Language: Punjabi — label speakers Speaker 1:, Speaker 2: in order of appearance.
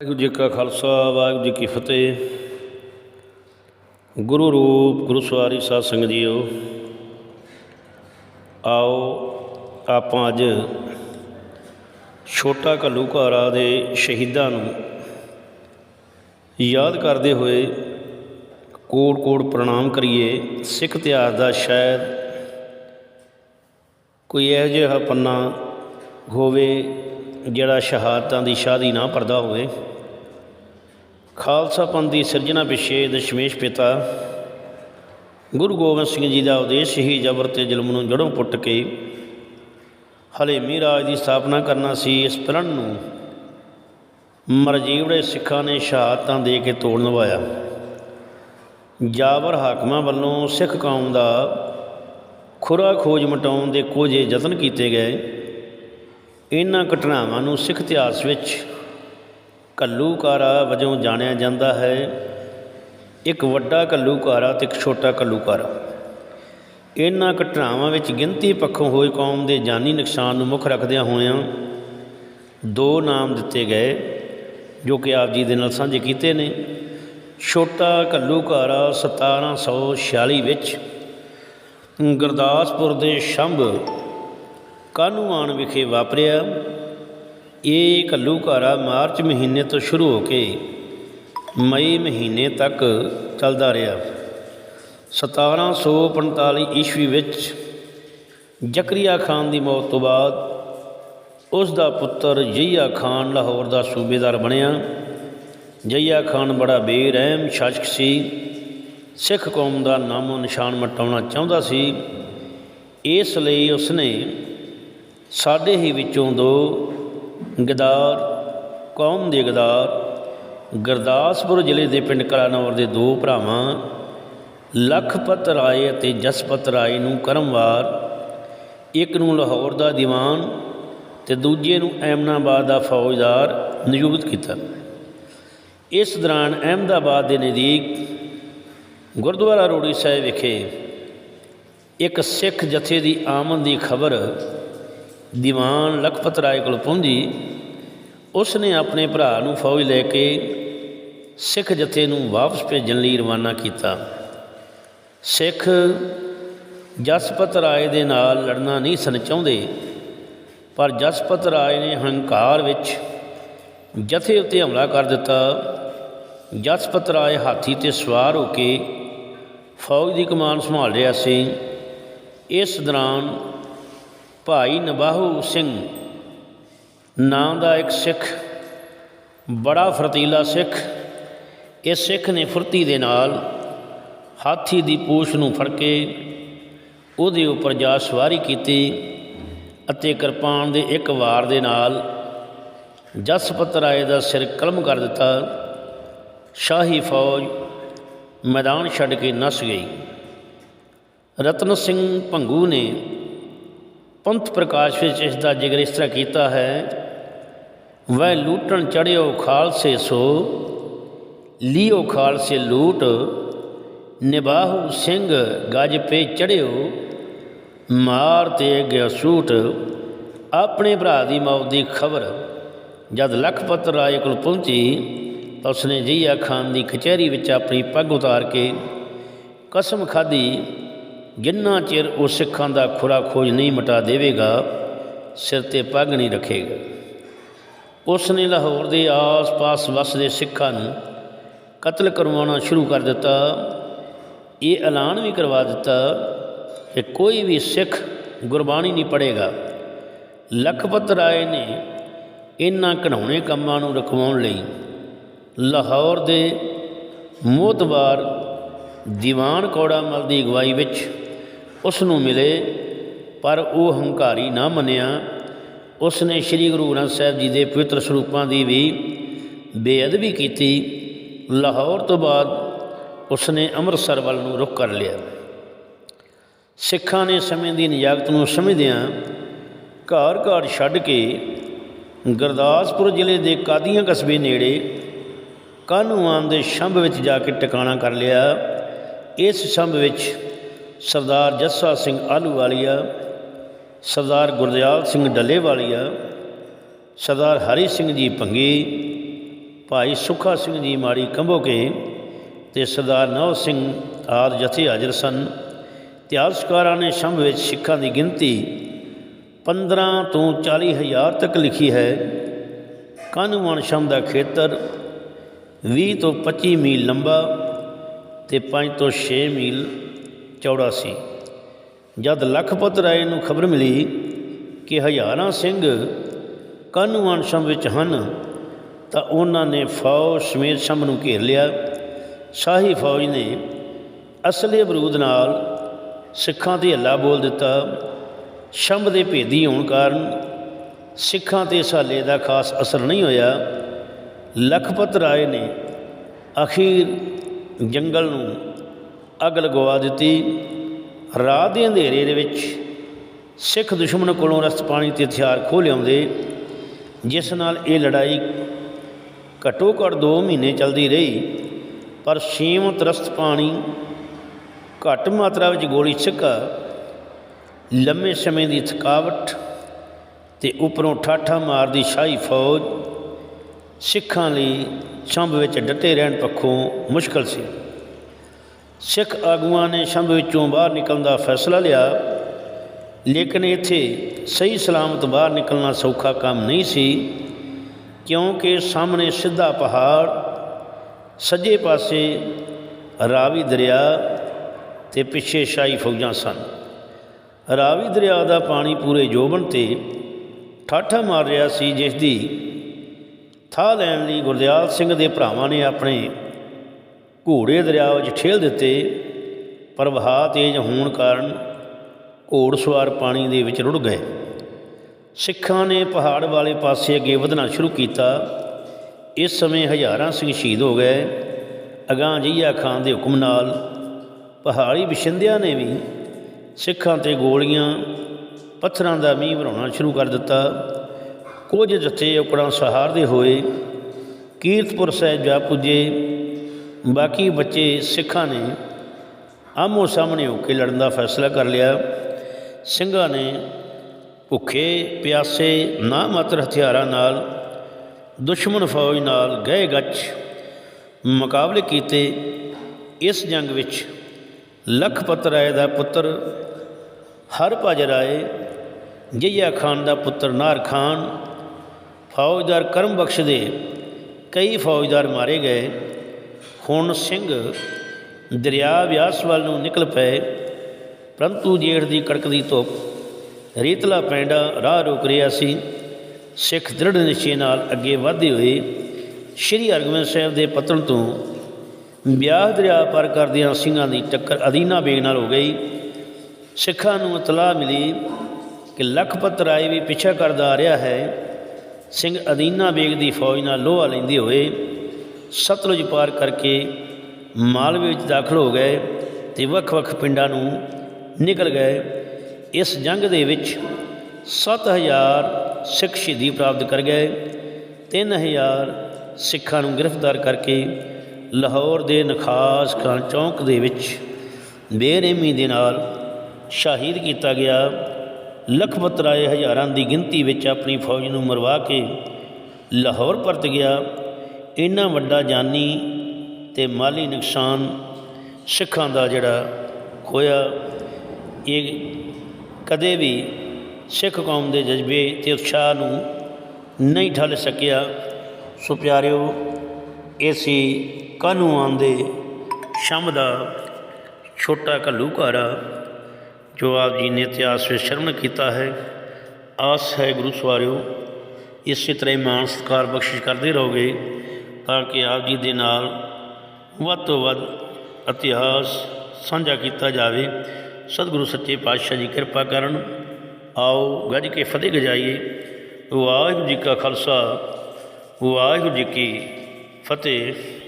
Speaker 1: ਵਾਹਿਗੁਰੂ ਜੀ ਕਾ ਖਾਲਸਾ, ਵਾਹਿਗੁਰੂ ਜੀ ਕੀ ਫਤਿਹ। ਗੁਰੂ ਰੂਪ, ਗੁਰੂ ਸਵਾਰੀ ਸਾਧ ਸੰਗਤ ਜੀਓ, ਆਓ ਆਪਾਂ ਅੱਜ ਛੋਟਾ ਘੱਲੂਘਾਰਾ ਦੇ ਸ਼ਹੀਦਾਂ ਨੂੰ ਯਾਦ ਕਰਦੇ ਹੋਏ ਕੋਟ ਕੋਟ ਪ੍ਰਣਾਮ ਕਰੀਏ। ਸਿੱਖ ਇਤਿਹਾਸ ਦਾ ਸ਼ਾਇਦ ਕੋਈ ਇਹੋ ਜਿਹਾ ਪੰਨਾ ਹੋਵੇ ਜਿਹੜਾ ਸ਼ਹਾਦਤਾਂ ਦੀ ਸ਼ਾਦੀ ਨਾ ਪਰਦਾ ਹੋਵੇ। ਖਾਲਸਾ ਪੰਥ ਦੀ ਸਿਰਜਣਾ ਪਿੱਛੇ ਦਸ਼ਮੇਸ਼ ਪਿਤਾ ਗੁਰੂ ਗੋਬਿੰਦ ਸਿੰਘ ਜੀ ਦਾ ਉਦੇਸ਼ ਹੀ ਜ਼ਬਰ ਤੇ ਜ਼ੁਲਮ ਨੂੰ ਜੜੋਂ ਪੁੱਟ ਕੇ ਹਲੇਮੀ ਰਾਜ ਦੀ ਸਥਾਪਨਾ ਕਰਨਾ ਸੀ। ਇਸ ਪ੍ਰਣ ਨੂੰ ਮਰਜੀਵੜੇ ਸਿੱਖਾਂ ਨੇ ਸ਼ਹਾਦਤਾਂ ਦੇ ਕੇ ਤੋੜ ਨਿਭਾਇਆ। ਜਾਬਰ ਹਾਕਮਾਂ ਵੱਲੋਂ ਸਿੱਖ ਕੌਮ ਦਾ ਖੁਰਾ ਖੋਜ ਮਟਾਉਣ ਦੇ ਕੋਝੇ ਯਤਨ ਕੀਤੇ ਗਏ। ਇਹਨਾਂ ਘਟਨਾਵਾਂ ਨੂੰ ਸਿੱਖ ਇਤਿਹਾਸ ਵਿੱਚ ਘੱਲੂਕਾਰਾ ਵਜੋਂ ਜਾਣਿਆ ਜਾਂਦਾ ਹੈ। ਇੱਕ ਵੱਡਾ ਘੱਲੂਕਾਰਾ ਤੇ ਇੱਕ ਛੋਟਾ ਘੱਲੂਕਾਰਾ ਇਹਨਾਂ ਘਟਨਾਵਾਂ ਵਿੱਚ ਗਿਣਤੀ ਪੱਖੋਂ ਹੋਏ ਕੌਮ ਦੇ ਜਾਨੀ ਨੁਕਸਾਨ ਨੂੰ ਮੁੱਖ ਰੱਖਦਿਆਂ ਹੋਇਆਂ ਦੋ ਨਾਮ ਦਿੱਤੇ ਗਏ, ਜੋ ਕਿ ਆਪ ਜੀ ਦੇ ਨਾਲ ਸਾਂਝੇ ਕੀਤੇ ਨੇ। ਛੋਟਾ ਘੱਲੂਕਾਰਾ 1746 ਵਿੱਚ ਗੁਰਦਾਸਪੁਰ ਦੇ ਸ਼ੰਭ ਕਾਹਨੂੰ ਕਾਨੂੰਆਨ ਵਿਖੇ ਵਾਪਰਿਆ? ਇਹ ਘੱਲੂਘਾਰਾ ਮਾਰਚ ਮਹੀਨੇ ਤੋਂ ਸ਼ੁਰੂ ਹੋ ਕੇ ਮਈ ਮਹੀਨੇ ਤੱਕ ਚੱਲਦਾ ਰਿਹਾ। 1745 ਈਸਵੀ ਵਿੱਚ ਜ਼ਕਰੀਆ ਖਾਨ ਦੀ ਮੌਤ ਤੋਂ ਬਾਅਦ ਉਸ ਦਾ ਪੁੱਤਰ ਜਈਆ ਖਾਨ ਲਾਹੌਰ ਦਾ ਸੂਬੇਦਾਰ ਬਣਿਆ। ਜਈਆ ਖਾਨ ਬੜਾ ਬੇਰਹਿਮ ਸ਼ਾਸਕ ਸੀ। ਸਿੱਖ ਕੌਮ ਦਾ ਨਾਮੋ ਨਿਸ਼ਾਨ ਮਟਾਉਣਾ ਚਾਹੁੰਦਾ ਸੀ। ਇਸ ਲਈ ਉਸਨੇ ਸਾਡੇ ਹੀ ਵਿੱਚੋਂ ਦੋ ਗਦਾਰ, ਕੌਮ ਦੇ ਗਦਾਰ, ਗੁਰਦਾਸਪੁਰ ਜ਼ਿਲ੍ਹੇ ਦੇ ਪਿੰਡ ਕਲਾਨੌਰ ਦੇ ਦੋ ਭਰਾਵਾਂ ਲਖਪਤ ਰਾਏ ਅਤੇ ਜਸਪਤ ਰਾਏ ਨੂੰ ਕਰਮਵਾਰ, ਇੱਕ ਨੂੰ ਲਾਹੌਰ ਦਾ ਦੀਵਾਨ ਤੇ ਦੂਜੇ ਨੂੰ ਐਮਨਾਬਾਦ ਦਾ ਫੌਜਦਾਰ ਨਿਯੁਕਤ ਕੀਤਾ। ਇਸ ਦੌਰਾਨ ਅਹਿਮਦਾਬਾਦ ਦੇ ਨਜ਼ਦੀਕ ਗੁਰਦੁਆਰਾ ਰੋੜੀ ਸਾਹਿਬ ਵਿਖੇ ਇੱਕ ਸਿੱਖ ਜਥੇ ਦੀ ਆਮਦ ਦੀ ਖਬਰ ਦੀਵਾਨ ਲਖਪਤ ਰਾਏ ਕੋਲ ਪਹੁੰਚੀ ਉਸ ਨੇ ਆਪਣੇ ਭਰਾ ਨੂੰ ਫੌਜ ਲੈ ਕੇ ਸਿੱਖ ਜਥੇ ਨੂੰ ਵਾਪਸ ਭੇਜਣ ਲਈ ਰਵਾਨਾ ਕੀਤਾ। ਸਿੱਖ ਜਸਪਤ ਰਾਏ ਦੇ ਨਾਲ ਲੜਨਾ ਨਹੀਂ ਸਨ ਚਾਹੁੰਦੇ, ਪਰ ਜਸਪਤ ਰਾਏ ਨੇ ਹੰਕਾਰ ਵਿੱਚ ਜਥੇ ਉੱਤੇ ਹਮਲਾ ਕਰ ਦਿੱਤਾ। ਜਸਪਤ ਰਾਏ ਹਾਥੀ ਤੇ ਸਵਾਰ ਹੋ ਕੇ ਫੌਜ ਦੀ ਕਮਾਨ ਸੰਭਾਲ ਰਿਹਾ ਸੀ। ਇਸ ਦੌਰਾਨ ਭਾਈ ਨਬਾਹੂ ਸਿੰਘ। ਨਾਂ ਦਾ ਇੱਕ ਸਿੱਖ, ਬੜਾ ਫਰਤੀਲਾ ਸਿੱਖ। ਇਸ ਸਿੱਖ ਨੇ ਫੁਰਤੀ ਦੇ ਨਾਲ ਹਾਥੀ ਦੀ ਪੂਛ ਨੂੰ ਫੜ ਕੇ ਉਹਦੇ ਉੱਪਰ ਜਾ ਸਵਾਰੀ ਕੀਤੀ ਅਤੇ ਕਿਰਪਾਨ ਦੇ ਇੱਕ ਵਾਰ ਦੇ ਨਾਲ ਜਸਪਤ ਰਾਏ ਦਾ ਸਿਰ ਕਲਮ ਕਰ ਦਿੱਤਾ। ਸ਼ਾਹੀ ਫੌਜ ਮੈਦਾਨ ਛੱਡ ਕੇ ਨਸ ਗਈ। ਰਤਨ ਸਿੰਘ ਭੰਗੂ ਨੇ ਪੰਥ ਪ੍ਰਕਾਸ਼ ਵਿੱਚ ਇਸ ਦਾ ਜ਼ਿਕਰ ਇਸ ਤਰ੍ਹਾਂ ਕੀਤਾ ਹੈ ਵੈ ਲੂਟਣ ਚੜਿਓ ਖਾਲਸੇ ਸੋ, ਲਿਓ ਖਾਲਸੇ ਲੂਟ ਨਿਬਾਹੂ ਸਿੰਘ ਗੱਜ ਪੇ ਚੜਿਓ, ਮਾਰ ਤੇ ਗਿਆ ਸੂਟ, ਆਪਣੇ ਭਰਾ ਦੀ ਮੌਤ ਦੀ ਖਬਰ, ਜਦ ਲਖਪਤ ਰਾਏ ਕੋਲ ਪਹੁੰਚੀ, ਤਾਂ ਉਸਨੇ ਜਈਆ ਖਾਨ ਦੀ ਕਚਹਿਰੀ ਵਿੱਚ ਆਪਣੀ ਪੱਗ ਉਤਾਰ ਕੇ ਕਸਮ ਖਾਧੀ ਜਿੰਨਾ ਚਿਰ ਉਹ ਸਿੱਖਾਂ ਦਾ ਖੁਰਾ ਖੋਜ ਨਹੀਂ ਮਟਾ ਦੇਵੇਗਾ, ਸਿਰ ਤੇ ਪੱਗ ਨਹੀਂ ਰੱਖੇਗਾ। ਉਸ ਨੇ ਲਾਹੌਰ ਦੇ ਆਸ-ਪਾਸ ਵਸਦੇ ਸਿੱਖਾਂ ਨੂੰ ਕਤਲ ਕਰਵਾਉਣਾ ਸ਼ੁਰੂ ਕਰ ਦਿੱਤਾ, ਇਹ ਐਲਾਨ ਵੀ ਕਰਵਾ ਦਿੱਤਾ ਕਿ ਕੋਈ ਵੀ ਸਿੱਖ ਗੁਰਬਾਣੀ ਨਹੀਂ ਪੜ੍ਹੇਗਾ। ਲਖਪਤ ਰਾਏ ਨੇ ਇਹਨਾਂ ਘਣਾਉਣੇ ਕੰਮਾਂ ਨੂੰ ਰਖਵਾਉਣ ਲਈ ਲਾਹੌਰ ਦੇ ਮੋਤਬਾਰ ਦੀਵਾਨ ਕੌੜਾ ਮਲ ਦੀ ਅਗਵਾਈ ਵਿੱਚ ਉਸ ਨੂੰ ਮਿਲੇ, ਪਰ ਉਹ ਹੰਕਾਰੀ ਨਾ ਮੰਨਿਆ। ਉਸ ਨੇ ਸ੍ਰੀ ਗੁਰੂ ਗ੍ਰੰਥ ਸਾਹਿਬ ਜੀ ਦੇ ਪਵਿੱਤਰ ਸਰੂਪਾਂ ਦੀ ਵੀ ਬੇਅਦਬੀ ਕੀਤੀ। ਲਾਹੌਰ ਤੋਂ ਬਾਅਦ ਉਸ ਨੇ ਅੰਮ੍ਰਿਤਸਰ ਵੱਲ ਨੂੰ ਰੁਖ ਕਰ ਲਿਆ। ਸਿੱਖਾਂ ਨੇ ਸਮੇਂ ਦੀ ਨਿਯਾਕਤ ਨੂੰ ਸਮਝਦਿਆਂ ਘਰ ਘਰ ਛੱਡ ਕੇ ਗੁਰਦਾਸਪੁਰ ਜ਼ਿਲ੍ਹੇ ਦੇ ਕਾਦੀਆਂ ਕਸਬੇ ਨੇੜੇ ਕਾਨੂੰਆਨ ਦੇ ਸ਼ੰਭ ਵਿੱਚ ਜਾ ਕੇ ਟਿਕਾਣਾ ਕਰ ਲਿਆ। ਇਸ ਸ਼ੰਭ ਵਿੱਚ ਸਰਦਾਰ ਜੱਸਾ ਸਿੰਘ ਆਲੂ ਵਾਲੀਆ, ਸਰਦਾਰ ਗੁਰਦਿਆਲ ਸਿੰਘ ਡੱਲੇਵਾਲੀਆ ਸਰਦਾਰ ਹਰੀ ਸਿੰਘ ਜੀ ਭੰਗੀ, ਭਾਈ ਸੁੱਖਾ ਸਿੰਘ ਜੀ ਮਾੜੀ ਕੰਬੋਕੇ ਤੇ ਸਰਦਾਰ ਨਵ ਸਿੰਘ ਆਦਿ ਜਥੇ ਹਾਜ਼ਰ ਸਨ। ਇਤਿਹਾਸਕਾਰਾਂ ਨੇ ਸ਼ੰਭ ਵਿੱਚ ਸਿੱਖਾਂ ਦੀ ਗਿਣਤੀ 15 ਤੋਂ 40 ਹਜ਼ਾਰ ਤੱਕ ਲਿਖੀ ਹੈ। ਕਾਨੂੰਨ ਸ਼ੰਭ ਦਾ ਖੇਤਰ 20 ਤੋਂ 25 ਮੀਲ ਲੰਬਾ ਤੇ 5 ਤੋਂ 6 ਮੀਲ ਚੌੜਾ ਸੀ। ਜਦ ਲਖਪਤ ਰਾਏ ਨੂੰ ਖਬਰ ਮਿਲੀ ਕਿ ਹਜ਼ਾਰਾਂ ਸਿੰਘ ਕਾਨੂੰਨ ਸ਼ੰਭ ਵਿੱਚ ਹਨ, ਤਾਂ ਉਹਨਾਂ ਨੇ ਫੌਜ ਸਮੇਤ ਸ਼ੰਭ ਨੂੰ ਘੇਰ ਲਿਆ। ਸ਼ਾਹੀ ਫੌਜ ਨੇ ਅਸਲੇ ਬਰੂਦ ਨਾਲ ਸਿੱਖਾਂ ਤੇ ਹੱਲਾ ਬੋਲ ਦਿੱਤਾ। ਸ਼ੰਭ ਦੇ ਭੇਦੀ ਹੋਣ ਕਾਰਨ ਸਿੱਖਾਂ ਤੇ ਇਸ ਦਾ ਖਾਸ ਅਸਰ ਨਹੀਂ ਹੋਇਆ। ਲਖਪਤ ਰਾਏ ਨੇ ਅਖੀਰ ਜੰਗਲ ਨੂੰ ਅੱਗ ਲਗਵਾ ਦਿੱਤੀ। ਰਾਤ ਦੇ ਅੰਧੇਰੇ ਦੇ ਵਿੱਚ ਸਿੱਖ ਦੁਸ਼ਮਣ ਕੋਲੋਂ ਰਸਤ ਪਾਣੀ ਤੇ ਹਥਿਆਰ ਖੋਹ ਲਿਆਉਂਦੇ, ਜਿਸ ਨਾਲ ਇਹ ਲੜਾਈ ਘੱਟੋ ਘੱਟ 2 ਮਹੀਨੇ ਚੱਲਦੀ ਰਹੀ, ਪਰ ਸੀਮਤ ਰਸਤ ਪਾਣੀ ਘੱਟ ਮਾਤਰਾ ਵਿੱਚ ਗੋਲੀ ਸਿੱਕਾ ਲੰਮੇ ਸਮੇਂ ਦੀ ਥਕਾਵਟ ਤੇ ਉੱਪਰੋਂ ਠਾਠਾ ਮਾਰਦੀ ਸ਼ਾਹੀ ਫੌਜ ਸਿੱਖਾਂ ਲਈ ਸ਼ੰਭ ਵਿੱਚ ਡਟੇ ਰਹਿਣ ਪੱਖੋਂ ਮੁਸ਼ਕਲ ਸੀ। ਸਿੱਖ ਆਗੂਆਂ ਨੇ ਸ਼ੰਭ ਵਿੱਚੋਂ ਬਾਹਰ ਨਿਕਲਣ ਦਾ ਫੈਸਲਾ ਲਿਆ। ਲੇਕਿਨ ਇੱਥੇ ਸਹੀ ਸਲਾਮਤ ਬਾਹਰ ਨਿਕਲਣਾ ਸੌਖਾ ਕੰਮ ਨਹੀਂ ਸੀ, ਕਿਉਂਕਿ ਸਾਹਮਣੇ ਸਿੱਧਾ ਪਹਾੜ, ਸੱਜੇ ਪਾਸੇ ਰਾਵੀ ਦਰਿਆ ਤੇ ਪਿੱਛੇ ਸ਼ਾਹੀ ਫੌਜਾਂ ਸਨ। ਰਾਵੀ ਦਰਿਆ ਦਾ ਪਾਣੀ ਪੂਰੇ ਜੋਬਨ ਤੇ ਠਾਠਾ ਮਾਰ ਰਿਹਾ ਸੀ, ਜਿਸ ਦੀ ਥਾਹ ਲੈਣ ਲਈ ਗੁਰਦਿਆਲ ਸਿੰਘ ਦੇ ਭਰਾਵਾਂ ਨੇ ਆਪਣੇ ਘੋੜੇ ਦਰਿਆ ਵਿੱਚ ਠੇਲ ਦਿੱਤੇ, ਪਰ ਤੇਜ਼ ਹੋਣ ਕਾਰਨ ਘੋੜ ਸਵਾਰ ਪਾਣੀ ਦੇ ਵਿੱਚ ਰੁੜ ਗਏ। ਸਿੱਖਾਂ ਨੇ ਪਹਾੜ ਵਾਲੇ ਪਾਸੇ ਅੱਗੇ ਵਧਣਾ ਸ਼ੁਰੂ ਕੀਤਾ। ਇਸ ਸਮੇਂ ਹਜ਼ਾਰਾਂ ਸਿੰਘ ਸ਼ਹੀਦ ਹੋ ਗਏ। ਅਗਾਂ ਜਈਆ ਖਾਨ ਦੇ ਹੁਕਮ ਨਾਲ ਪਹਾੜੀ ਬਿਸ਼ੰਦਿਆਂ ਨੇ ਵੀ ਸਿੱਖਾਂ ਤੇ ਗੋਲੀਆਂ, ਪੱਥਰਾਂ ਦਾ ਮੀਂਹ ਵਰਾਉਣਾ ਸ਼ੁਰੂ ਕਰ ਦਿੱਤਾ। ਕੁਝ ਜਥੇ ਉਕੜਾਂ ਸਹਾਰਦੇ ਹੋਏ ਕੀਰਤਪੁਰ ਸਾਹਿਬ ਜਾ ਪੁੱਜੇ। ਬਾਕੀ ਬੱਚੇ ਸਿੱਖਾਂ ਨੇ ਆਮੋ ਸਾਹਮਣੇ ਹੋ ਕੇ ਲੜਨ ਦਾ ਫੈਸਲਾ ਕਰ ਲਿਆ। ਸਿੰਘਾਂ ਨੇ ਭੁੱਖੇ, ਪਿਆਸੇ ਨਾ ਮਾਤਰ ਹਥਿਆਰਾਂ ਨਾਲ, ਦੁਸ਼ਮਣ ਫੌਜ ਨਾਲ ਗਏ ਗੱਚ ਮੁਕਾਬਲੇ ਕੀਤੇ। ਇਸ ਜੰਗ ਵਿੱਚ ਲਖਪਤ ਰਾਏ ਦਾ ਪੁੱਤਰ ਹਰਭਜ ਰਾਏ, ਜਈਆ ਖਾਨ ਦਾ ਪੁੱਤਰ ਨਾਰ ਖਾਨ, ਫੌਜਦਾਰ ਕਰਮ ਬਖਸ਼ ਦੇ ਕਈ ਫੌਜਦਾਰ ਮਾਰੇ ਗਏ। ਹੁਣ ਸਿੰਘ ਦਰਿਆ ਵਿਆਸ ਵੱਲ ਨੂੰ ਨਿਕਲ ਪਏ। ਪਰੰਤੂ ਜੇਠ ਦੀ ਕੜਕਦੀ ਧੁੱਪ ਰੇਤਲਾ ਪੈਂਡਾ ਰਾਹ ਰੋਕ ਰਿਹਾ ਸੀ। ਸਿੱਖ ਦ੍ਰਿੜ ਨਿਸ਼ਚੇ ਨਾਲ ਅੱਗੇ ਵਧਦੇ ਹੋਏ ਸ਼੍ਰੀ ਹਰਗੋਬਿੰਦ ਸਾਹਿਬ ਦੇ ਪਤਨ ਤੋਂ ਵਿਆਹ ਦਰਿਆ ਪਾਰ ਕਰਦਿਆਂ ਸਿੰਘਾਂ ਦੀ ਟੱਕਰ ਅਦੀਨਾ ਬੇਗ ਨਾਲ ਹੋ ਗਈ। ਸਿੱਖਾਂ ਨੂੰ ਇਤਲਾਹ ਮਿਲੀ ਕਿ ਲਖਪਤ ਰਾਏ ਵੀ ਪਿੱਛਾ ਕਰਦਾ ਆ ਰਿਹਾ ਹੈ। ਸਿੰਘ ਅਦੀਨਾ ਬੇਗ ਦੀ ਫੌਜ ਨਾਲ ਲੋਹਾ ਲੈਂਦੇ ਹੋਏ ਸਤਲੁਜ ਪਾਰ ਕਰਕੇ ਮਾਲਵੇ ਵਿੱਚ ਦਾਖਲ ਹੋ ਗਏ ਤੇ ਵੱਖ-ਵੱਖ ਪਿੰਡਾਂ ਨੂੰ ਨਿਕਲ ਗਏ। ਇਸ ਜੰਗ ਦੇ ਵਿੱਚ 7000 ਸਿੱਖ ਸ਼ਹੀਦੀ ਪ੍ਰਾਪਤ ਕਰ ਗਏ 3000 ਸਿੱਖਾਂ ਨੂੰ ਗ੍ਰਿਫਤਾਰ ਕਰਕੇ ਲਾਹੌਰ ਦੇ ਨਖਾਸ ਖਾਨ ਚੌਂਕ ਦੇ ਵਿੱਚ ਬੇਰਹਿਮੀ ਦੇ ਨਾਲ ਸ਼ਹੀਦ ਕੀਤਾ ਗਿਆ। ਲਖਪਤ ਰਾਏ ਹਜ਼ਾਰਾਂ ਦੀ ਗਿਣਤੀ ਵਿੱਚ ਆਪਣੀ ਫੌਜ ਨੂੰ ਮਰਵਾ ਕੇ ਲਾਹੌਰ ਪਰਤ ਗਿਆ। ਇੰਨਾ ਵੱਡਾ ਜਾਨੀ ਤੇ ਮਾਲੀ ਨੁਕਸਾਨ ਸਿੱਖਾਂ ਦਾ ਜਿਹੜਾ ਹੋਇਆ, ਇਹ ਕਦੇ ਵੀ ਸਿੱਖ ਕੌਮ ਦੇ ਜਜ਼ਬੇ ਤੇ ਉਤਸ਼ਾਹ ਨੂੰ ਨਹੀਂ ਠੱਲ ਸਕਿਆ। ਸੋ ਪਿਆਰਿਓ ਇਹ ਸੀ ਕਾਨੂੰਨ ਦੇ ਸ਼ਮ ਦਾ ਛੋਟਾ ਘੱਲੂਘਾਰਾ ਜੋ ਆਪ ਜੀ ਨੇ ਇਤਿਹਾਸ ਵਿੱਚ ਸ਼ਰਮਣ ਕੀਤਾ ਹੈ, ਆਸ ਹੈ ਗੁਰੂ ਸਵਾਰਿਓ, ਇਸੇ ਤਰ੍ਹਾਂ ਹੀ ਮਾਣ ਸਤਿਕਾਰ ਬਖਸ਼ਿਸ਼ ਕਰਦੇ ਰਹੋਗੇ। ਤਾਂ ਕਿ ਆਪ ਜੀ ਦੇ ਨਾਲ ਵੱਧ ਤੋਂ ਵੱਧ ਇਤਿਹਾਸ ਸਾਂਝਾ ਕੀਤਾ ਜਾਵੇ। ਸਤਿਗੁਰੂ ਸੱਚੇ ਪਾਤਸ਼ਾਹ ਜੀ ਕਿਰਪਾ ਕਰਨ। ਆਓ ਗੱਜ ਕੇ ਫਤਿਹ ਗਜਾਈਏ। ਵਾਹਿਗੁਰੂ ਜੀ ਕਾ ਖਾਲਸਾ, ਵਾਹਿਗੁਰੂ ਜੀ ਕੀ ਫਤਿਹ।